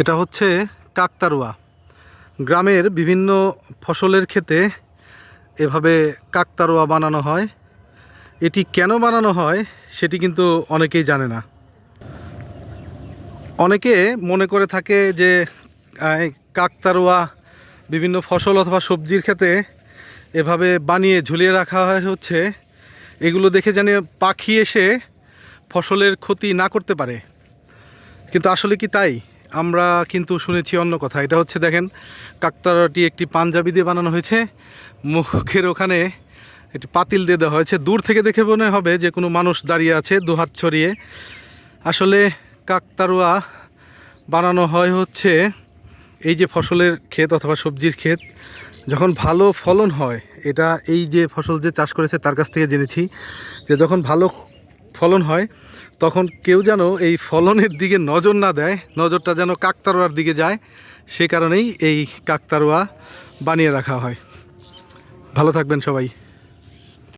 এটা হচ্ছে কাকতারুয়া। গ্রামের বিভিন্ন ফসলের ক্ষেতে এভাবে কাকতারুয়া বানানো হয়। এটি কেন বানানো হয় সেটি কিন্তু অনেকেই জানে না। অনেকে মনে করে থাকে যে কাকতারুয়া বিভিন্ন ফসল অথবা সবজির ক্ষেতে এভাবে বানিয়ে ঝুলিয়ে রাখা হয় হচ্ছে। এগুলো দেখে যেন পাখি এসে ফসলের ক্ষতি না করতে পারে। কিন্তু আসলে কি তাই? আমরা কিন্তু শুনেছি অন্য কথা। এটা হচ্ছে দেখেন, কাকতারাটি একটি পাঞ্জাবি দিয়ে বানানো হয়েছে। মুখের ওখানে একটি পাতিল দিয়ে দেওয়া হয়েছে। দূর থেকে দেখে মনে হবে যে কোনো মানুষ দাঁড়িয়ে আছে দুহাত ছড়িয়ে। আসলে কাকতারুয়া বানানো হয় হচ্ছে এই যে ফসলের ক্ষেত অথবা সবজির ক্ষেত, যখন ভালো ফলন হয়, এটা এই যে ফসল যে চাষ করেছে, তার কাছ থেকে জেনেছি যে যখন ভালো ফলন হয়, তখন কেউ যেন এই ফলনের দিকে নজর না দেয়, নজরটা যেন কাকতারোয়ার দিকে যায়, সে কারণেই এই কাকতারোয়া বানিয়ে রাখা হয়। ভালো থাকবেন সবাই।